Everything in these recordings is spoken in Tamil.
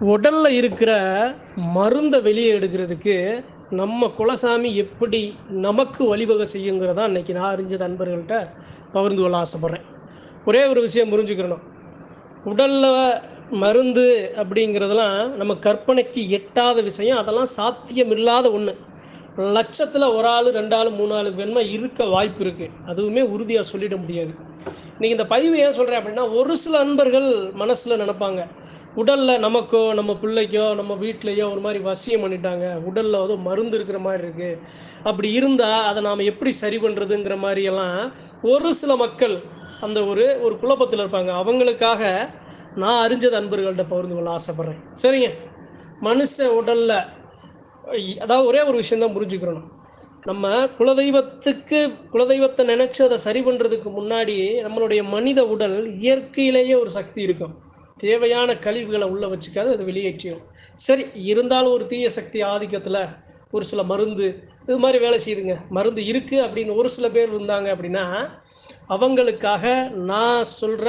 உடலில் இருக்கிற மருந்தை வெளியே எடுக்கிறதுக்கு நம்ம குலசாமி எப்படி நமக்கு வழிவகை செய்யுங்கிறதா இன்னைக்கு நான் அறிஞ்ச நண்பர்கள்ட்ட பகிர்ந்து கொள்ள ஆசைப்பட்றேன். ஒரே ஒரு விஷயம் புரிஞ்சுக்கிறணும். உடலில் மருந்து அப்படிங்கிறதெல்லாம் நம்ம கற்பனைக்கு எட்டாத விஷயம் அதெல்லாம் சாத்தியமில்லாத ஒன்று லட்சத்தில் ஒரு ஆள் ரெண்டு ஆள் மூணு ஆள் வேணுமா இருக்க வாய்ப்பு இருக்குது அதுவுமே உறுதியாக சொல்லிட முடியாது. இன்றைக்கி இந்த பதிவு ஏன் சொல்கிறேன் அப்படின்னா ஒரு சில அன்பர்கள் மனசில் நினப்பாங்க உடலில் நமக்கோ நம்ம பிள்ளைக்கோ நம்ம வீட்லேயோ ஒரு மாதிரி வசியம் பண்ணிட்டாங்க உடலில் வந்து மருந்து இருக்கிற மாதிரி இருக்குது அப்படி இருந்தால் அதை நாம் எப்படி சரி பண்ணுறதுங்கிற மாதிரியெல்லாம் ஒரு சில மக்கள் அந்த ஒரு ஒரு குழப்பத்தில் இருப்பாங்க. அவங்களுக்காக நான் அறிஞ்சது அன்பர்கள்ட்ட பகிர்ந்து கொள்ள ஆசைப்பட்றேன். சரிங்க? மனுஷ உடலில் அதாவது ஒரே ஒரு விஷயந்தான் புரிஞ்சுக்கிறணும். நம்ம குலதெய்வத்துக்கு குலதெய்வத்தை நினச்சி அதை சரி பண்ணுறதுக்கு முன்னாடி நம்மளுடைய மனித உடல் இயற்கையிலேயே ஒரு சக்தி இருக்கும். தேவையான கழிவுகளை உள்ளே வச்சுக்காது அது வெளியேற்றிடும். சரி இருந்தாலும் ஒரு தீய சக்தி ஆதிக்கத்தில் ஒரு சில மருந்து இது மாதிரி வேலை செய்யுதுங்க. மருந்து இருக்குது அப்படின்னு ஒரு சில பேர் இருந்தாங்க அப்படின்னா அவங்களுக்காக நான் சொல்கிற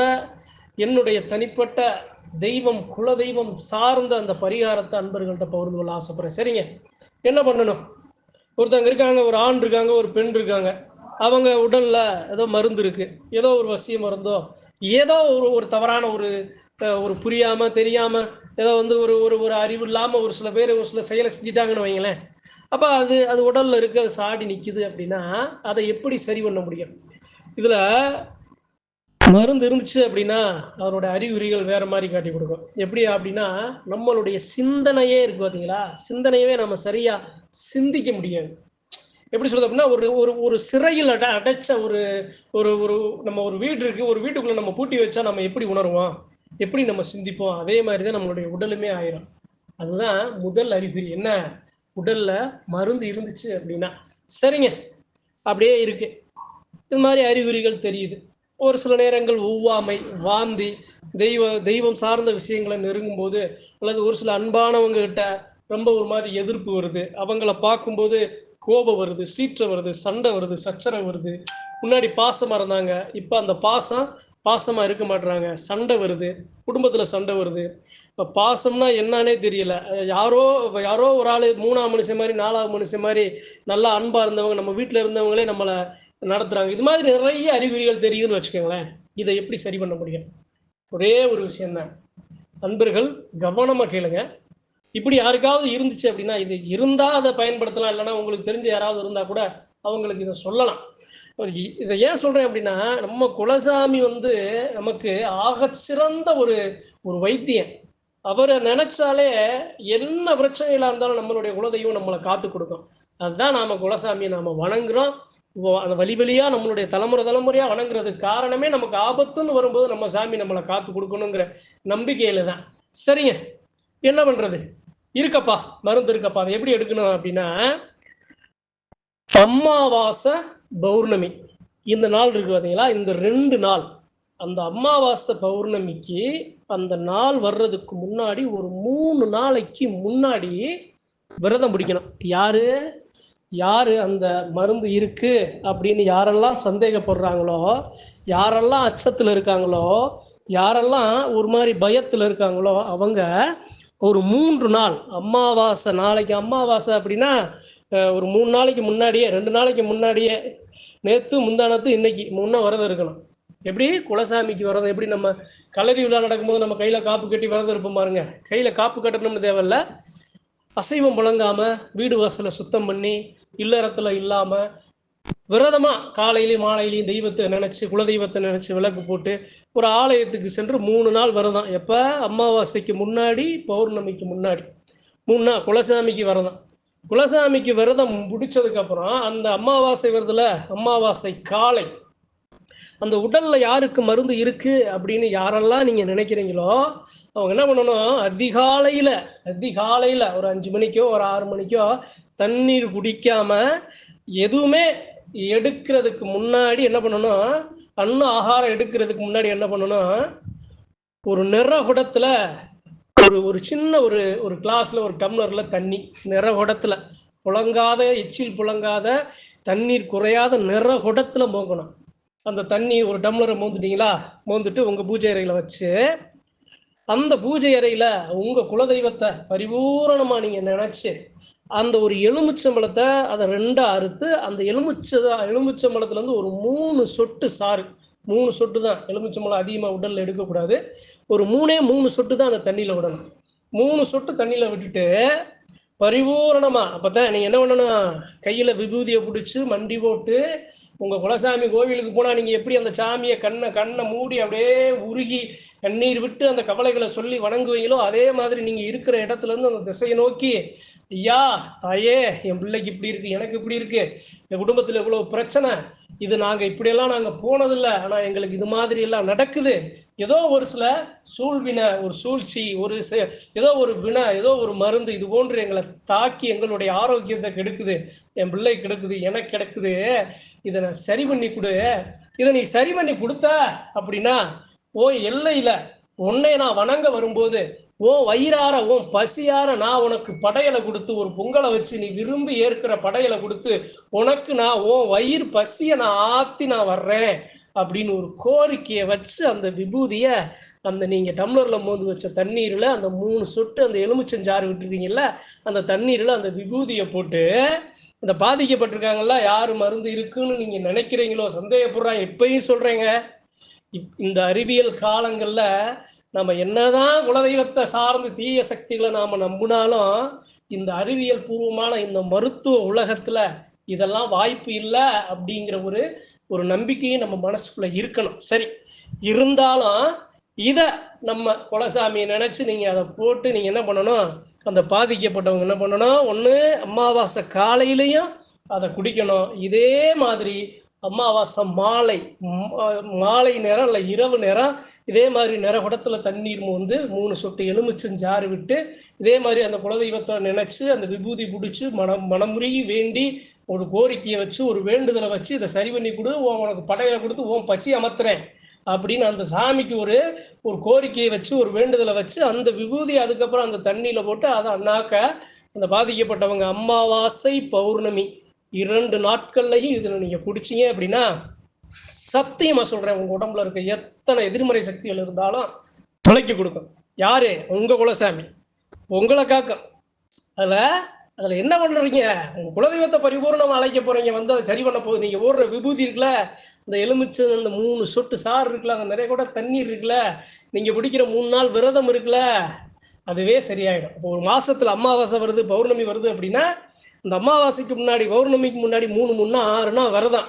என்னுடைய தனிப்பட்ட தெய்வம் குலதெய்வம் சார்ந்த அந்த பரிகாரத்தை அன்பர்கள்ட்ட பகிர்ந்து கொள்ள ஆசைப்பட்றேன். சரிங்க. என்ன பண்ணணும்? ஒருத்தவங்க இருக்காங்க ஒரு ஆண் இருக்காங்க ஒரு பெண் இருக்காங்க. அவங்க உடலில் ஏதோ மருந்து இருக்குது ஏதோ ஒரு வசிய மருந்தோ ஏதோ ஒரு ஒரு தவறான ஒரு ஒரு புரியாமல் தெரியாமல் ஏதோ வந்து ஒரு ஒரு ஒரு அறிவு இல்லாமல் ஒரு சில பேர் ஒரு சில செயலை செஞ்சிட்டாங்கன்னு வைங்களேன். அப்போ அது அது உடலில் இருக்க அது சாடி நிற்கிது அப்படின்னா அதை எப்படி சரி பண்ண முடியும்? இதில் மருந்து இருந்துச்சு அப்படின்னா அவரோட அறிகுறிகள் வேற மாதிரி காட்டி கொடுக்கும். எப்படி அப்படின்னா நம்மளுடைய சிந்தனையே இருக்கு பார்த்தீங்களா சிந்தனையவே நம்ம சரியா சிந்திக்க முடியாது. எப்படி சொல்றது அப்படின்னா ஒரு ஒரு ஒரு சிறையில் அட அடைச்ச ஒரு ஒரு ஒரு நம்ம ஒரு வீடு இருக்கு. ஒரு வீட்டுக்குள்ள நம்ம பூட்டி வச்சா நம்ம எப்படி உணருவோம்? எப்படி நம்ம சிந்திப்போம்? அதே மாதிரி தான் நம்மளுடைய உடலுமே ஆயிரும். அதுதான் முதல் அறிகுறி. என்ன? உடல்ல மருந்து இருந்துச்சு அப்படின்னா. சரிங்க. அப்படியே இருக்கு. இது மாதிரி அறிகுறிகள் தெரியுது. ஒரு சில நேரங்கள் ஒவ்வாமை வாந்தி தெய்வ தெய்வம் சார்ந்த விஷயங்களை நெருங்கும்போது அல்லது ஒரு சில அன்பானவங்க கிட்ட ரொம்ப ஒரு மாதிரி எதிர்ப்பு வருது. அவங்கள பார்க்கும்போது கோபம் வருது சீற்றம் வருது சண்டை வருது சச்சரவு வருது. முன்னாடி பாசமாக இருந்தாங்க இப்போ அந்த பாசம் பாசமாக இருக்க மாட்றாங்க. சண்டை வருது குடும்பத்தில் சண்டை வருது. இப்போ பாசம்னா என்னன்னே தெரியல. யாரோ யாரோ ஒரு ஆள் மூணாவது மனுஷன் மாதிரி நாலாவது மனுஷன் மாதிரி நல்லா அன்பாக இருந்தவங்க நம்ம வீட்டில் இருந்தவங்களே நம்மளை நடத்துகிறாங்க இது மாதிரி நிறைய அறிகுறிகள் தெரியுதுன்னு வச்சுக்கோங்களேன். இதை எப்படி சரி பண்ண முடியும்? ஒரே ஒரு விஷயந்தான் நண்பர்கள் கவனமாக கேளுங்கள் இப்படி யாருக்காவது இருந்துச்சு அப்படின்னா இது இருந்தால் அதை பயன்படுத்தலாம். இல்லைன்னா உங்களுக்கு தெரிஞ்ச யாராவது இருந்தால் கூட அவங்களுக்கு இதை சொல்லலாம். இதை ஏன் சொல்கிறேன் அப்படின்னா நம்ம குலசாமி வந்து நமக்கு ஆக சிறந்த ஒரு ஒரு வைத்தியன். அவரை நினைச்சாலே என்ன பிரச்சனைகளாக இருந்தாலும் நம்மளுடைய குலதெய்வம் நம்மளை காத்து கொடுக்கும். அதுதான் நாம் குலசாமியை நாம் வணங்குறோம். அந்த வழி வழியாக நம்மளுடைய தலைமுறை தலைமுறையாக வணங்குறதுக்கு காரணமே நமக்கு ஆபத்துன்னு வரும்போது நம்ம சாமி நம்மளை காத்து கொடுக்கணுங்கிற நம்பிக்கையில் தான். சரிங்க. என்ன பண்ணுறது இருக்கப்பா மருந்து இருக்கப்பா அதை எப்படி எடுக்கணும் அப்படின்னா அமாவாசை பௌர்ணமி. இந்த நாள் இருக்கு பார்த்தீங்களா இந்த ரெண்டு நாள். அந்த அமாவாசை பௌர்ணமிக்கு அந்த நாள் வர்றதுக்கு முன்னாடி ஒரு மூணு நாளைக்கு முன்னாடி விரதம் பிடிக்கணும். யாரு? யாரு அந்த மருந்து இருக்கு அப்படின்னு யாரெல்லாம் சந்தேகப்படுறாங்களோ யாரெல்லாம் அச்சத்தில் இருக்காங்களோ யாரெல்லாம் ஒரு மாதிரி பயத்தில் இருக்காங்களோ அவங்க ஒரு மூன்று நாள் அமாவாசை நாளைக்கு அமாவாசை அப்படின்னா ஒரு மூணு நாளைக்கு முன்னாடியே ரெண்டு நாளைக்கு முன்னாடியே நேற்று முந்தானத்து இன்னைக்கு முன்ன விரதம் இருக்கணும். எப்படி? குலசாமிக்கு விரதம். எப்படி நம்ம கலரி விழா நடக்கும்போது நம்ம கையில் காப்பு கட்டி விரதம் இருப்போம் பாருங்க. கையில் காப்பு கட்டணும்னு தேவையில்ல. அசைவம் புழங்காமல் வீடு வாசலை சுத்தம் பண்ணி இல்லறத்தில் இல்லாமல் விரதமா காலையிலையும் மாலையிலையும் தெய்வத்தை நினைச்சு குலதெய்வத்தை நினைச்சு விளக்கு போட்டு ஒரு ஆலயத்துக்கு சென்று மூணு நாள் விரதம். எப்ப? அமாவாசைக்கு முன்னாடி பௌர்ணமிக்கு முன்னாடி. மூணு நாள் குலசாமிக்கு விரதம். குலசாமிக்கு விரதம் முடிச்சதுக்கு அப்புறம் அந்த அமாவாசை விரதத்துல அமாவாசை காலை அந்த உடல்ல யாருக்கு மருந்து இருக்கு அப்படின்னு யாரெல்லாம் நீங்க நினைக்கிறீங்களோ அவங்க என்ன பண்ணணும்? அதிகாலையில அதிகாலையில ஒரு அஞ்சு மணிக்கோ ஒரு ஆறு மணிக்கோ தண்ணீர் குடிக்காம எதுவுமே எடுக்கிறதுக்கு முன்னாடி என்ன பண்ணணும் அன்ன ஆகாரம் எடுக்கிறதுக்கு முன்னாடி என்ன பண்ணணும் ஒரு நிறகுடத்தில் ஒரு ஒரு சின்ன ஒரு ஒரு கிளாஸில் ஒரு டம்ளரில் தண்ணி நிறகுடத்தில். புழங்காத எச்சில் புழங்காத தண்ணீர் குறையாத நிறகுடத்தில் மோங்கணும். அந்த தண்ணி ஒரு டம்ளரை மோந்துட்டீங்களா? மோந்துட்டு உங்கள் பூஜை அறையில் வச்சு அந்த பூஜை அறையில் உங்கள் குலதெய்வத்தை பரிபூரணமாக நீங்கள் நினச்சி அந்த ஒரு எலுமிச்சம்பழத்தை அதை ரெண்டாக அறுத்து அந்த எலுமிச்ச எலுமிச்சம்பழத்துலேருந்து ஒரு மூணு சொட்டு சாறு மூணு சொட்டு தான் எலுமிச்சம்பழம் அதிகமாக உடலில் எடுக்கக்கூடாது. ஒரு மூணே மூணு சொட்டு தான் அந்த தண்ணியில் விடணும். மூணு சொட்டு தண்ணியில் விட்டுட்டு பரிபூரணமாக அப்போ தான் நீங்கள் என்ன பண்ணணும்? கையில் விபூதியை பிடிச்சி மண்டி போட்டு உங்க குலசாமி கோவிலுக்கு போனா நீங்க எப்படி அந்த சாமியை கண்ணை கண்ணை மூடி அப்படியே உருகி கண்ணீர் விட்டு அந்த கவலைகளை சொல்லி வணங்குவீங்களோ அதே மாதிரி நீங்க இருக்கிற இடத்துல இருந்து அந்த திசையை நோக்கி ஐயா தாயே என் பிள்ளைக்கு இப்படி இருக்கு எனக்கு இப்படி இருக்கு. என் குடும்பத்துல இவ்வளவு பிரச்சனை. இது நாங்க இப்படியெல்லாம் நாங்க போனதில்லை. ஆனா எங்களுக்கு இது மாதிரி எல்லாம் நடக்குது. ஏதோ ஒரு சில சூழ்வினை ஒரு சூழ்ச்சி ஒரு ஏதோ ஒரு வினை ஏதோ ஒரு மருந்து இது போன்று எங்களை தாக்கி எங்களுடைய ஆரோக்கியத்தை கெடுக்குது. என் பிள்ளை கெடுக்குது எனக்கு கெடுக்குது. இதை சரி பண்ணி கொடு. இதை நீ சரி பண்ணி கொடுத்த அப்படின்னா ஓ எல்லையில் உன்னை நான் வணங்க வரும்போது ஓ வயிறார உன் பசியார நான் உனக்கு படையலை கொடுத்து ஒரு பொங்கலை வச்சு நீ விரும்பி ஏற்கிற படையலை கொடுத்து உனக்கு நான் ஓ வயிறு பசியை நான் ஆத்தி நான் வர்றேன் அப்படின்னு ஒரு கோரிக்கையை வச்சு அந்த விபூதியை அந்த நீங்கள் டம்ளரில் மோந்து வச்ச தண்ணீரில் அந்த மூணு சொட்டு அந்த எலுமிச்சஞ்சாறு விட்டுருக்கீங்கல்ல அந்த தண்ணீரில் அந்த விபூதியை போட்டு இந்த பாதிக்கப்பட்டிருக்காங்கல்ல யார் மருந்து இருக்குன்னு நீங்கள் நினைக்கிறீங்களோ சந்தேகப்படுறாங்க இப்பயும் சொல்கிறேங்க இப்- இந்த அறிவியல் காலங்களில் நம்ம என்னதான் குலதெய்வத்தை சார்ந்து தீய சக்திகளை நாம் நம்பினாலும் இந்த அறிவியல் பூர்வமான இந்த மருத்துவ உலகத்தில் இதெல்லாம் வாய்ப்பு இல்லை அப்படிங்கிற ஒரு ஒரு நம்பிக்கையும் நம்ம மனசுக்குள்ளே இருக்கணும். சரி இருந்தாலும் இதை நம்ம குலசாமியை நினச்சி நீங்கள் அதை போட்டு நீங்கள் என்ன பண்ணணும்? அந்த பாதிக்கப்பட்டவங்க என்ன பண்ணணும்? ஒன்று அமாவாசை காலையிலையும் அதை குடிக்கணும். இதே மாதிரி அமாவாசை மாலை மாலை நேரம் இல்லை இரவு நேரம் இதே மாதிரி நிற குடத்தில் தண்ணீர் மோந்து மூணு சொட்டு எலுமிச்சஞ்சாறு விட்டு இதே மாதிரி அந்த குலதெய்வத்தை நினச்சி அந்த விபூதி பிடிச்சி மனம் மனமுருகி வேண்டி ஒரு கோரிக்கையை வச்சு ஒரு வேண்டுதலை வச்சு இதை சரி பண்ணி கொடு உன் உனக்கு படையை கொடுத்து உன் பசி அமர்த்துறேன் அப்படின்னு அந்த சாமிக்கு ஒரு ஒரு கோரிக்கையை வச்சு ஒரு வேண்டுதலை வச்சு அந்த விபூதி அதுக்கப்புறம் அந்த தண்ணியில் போட்டு அதை அண்ணாக்க அந்த பாதிக்கப்பட்டவங்க அமாவாசை பௌர்ணமி இரண்டு நாட்கள்லையும் இதில் நீங்கள் குடிச்சீங்க அப்படின்னா சத்தியமாக சொல்கிறேன் உங்கள் உடம்புல இருக்க எத்தனை எதிர்மறை சக்திகள் இருந்தாலும் தொலைக்கி கொடுக்கும். யாரு? உங்கள் குலசாமி. உங்களை காக்கும். அதில் அதில் என்ன பண்ணுறீங்க உங்கள் குலதெய்வத்தை பரிபூர்ணமாக அழைக்க போகிறீங்க வந்து அதை சரி பண்ண போகுது. நீங்கள் ஓடுற விபூதி இருக்குல்ல இந்த எலுமிச்சை அந்த மூணு சொட்டு சாறு இருக்குல்ல அந்த நிறைய கூட தண்ணீர் இருக்குல்ல நீங்கள் பிடிக்கிற மூணு நாள் விரதம் இருக்குல்ல அதுவே சரியாயிடும். இப்போ ஒரு மாதத்தில் அமாவாசை வருது பௌர்ணமி வருது அப்படின்னா இந்த அமாவாசைக்கு முன்னாடி பௌர்ணமிக்கு முன்னாடி மூணு மூணுனா ஆறுனா விரதம்.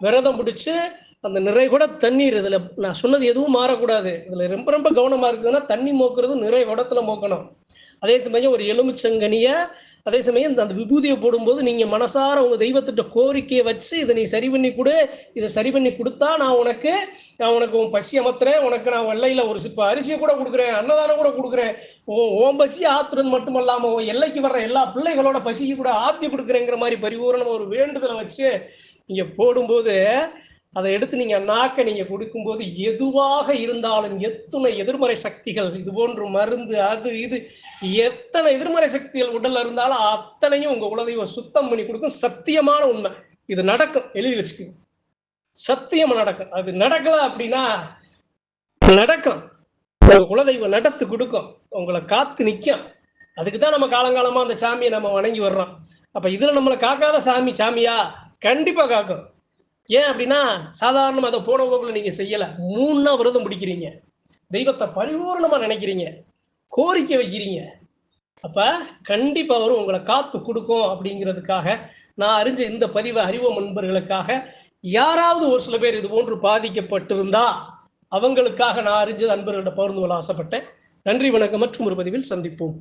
விரதம் பிடிச்சி அந்த நிறை கூட தண்ணீர் இதில் நான் சொன்னது எதுவும் மாறக்கூடாது. இதில் ரொம்ப ரொம்ப கவனமாக இருக்குதுன்னா தண்ணி மோக்குறது நிறை குடத்துல மோக்கணும். அதே சமயம் ஒரு எலுமிச்சங்கனியை அதே சமயம் இந்த அந்த விபூதியை போடும்போது நீங்கள் மனசார உங்கள் தெய்வத்திட்ட கோரிக்கையை வச்சு இதை நீ சரி பண்ணி கொடு இதை சரி பண்ணி கொடுத்தா நான் உனக்கு நான் உனக்கு உன் பசி அமர்த்துறேன் உனக்கு நான் வெள்ளையில் ஒரு சிப்ப அரிசியை கூட கொடுக்குறேன் அன்னதானம் கூட கொடுக்குறேன். உன் ஓம் பசி ஆத்துறது மட்டும் இல்லாமல் உன் எல்லைக்கு வர்ற எல்லா பிள்ளைகளோட பசிக்கு கூட ஆத்தி கொடுக்குறேங்கிற மாதிரி பரிபூரண ஒரு வேண்டுதலை வச்சு நீங்கள் போடும்போது அதை எடுத்து நீங்க நாக்க நீங்க கொடுக்கும்போது எதுவாக இருந்தாலும் எத்தனை எதிர்மறை சக்திகள் இது போன்று மருந்து அது இது எத்தனை எதிர்மறை சக்திகள் உடல்ல இருந்தாலும் அத்தனையும் உங்க குலதெய்வம் சுத்தம் பண்ணி கொடுக்கும் சத்தியமான உண்மை. இது நடக்கும் எழுதி வச்சுக்கோங்க. சத்தியம் நடக்கும். அது நடக்கல அப்படின்னா நடக்கும். குலதெய்வம் நடத்து கொடுக்கும். உங்களை காத்து நிற்கும் அதுக்கு தான் நம்ம காலங்காலமா அந்த சாமியை நம்ம வணங்கி வர்றோம். அப்ப இதுல நம்மளை காக்காத சாமி சாமியா? கண்டிப்பா காக்கும். ஏன் அப்படின்னா சாதாரணமாக அதை போன நீங்கள் செய்யலை செய்யல மூணு நாள் விரதம் பிடிக்கிறீங்க. தெய்வத்தை பரிபூர்ணமாக நினைக்கிறீங்க. கோரிக்கை வைக்கிறீங்க. அப்போ கண்டிப்பாக வரும் உங்களை காத்து கொடுக்கும் அப்படிங்கிறதுக்காக நான் அறிஞ்ச இந்த பதிவை அறிவோம் நண்பர்களுக்காக. யாராவது ஒரு சில பேர் இது போன்று பாதிக்கப்பட்டிருந்தா அவங்களுக்காக நான் அறிஞ்ச நண்பர்களிடம் பகிர்ந்து கொள்ள ஆசைப்பட்டேன். நன்றி வணக்கம் மற்றும் ஒரு பதிவில் சந்திப்போம்.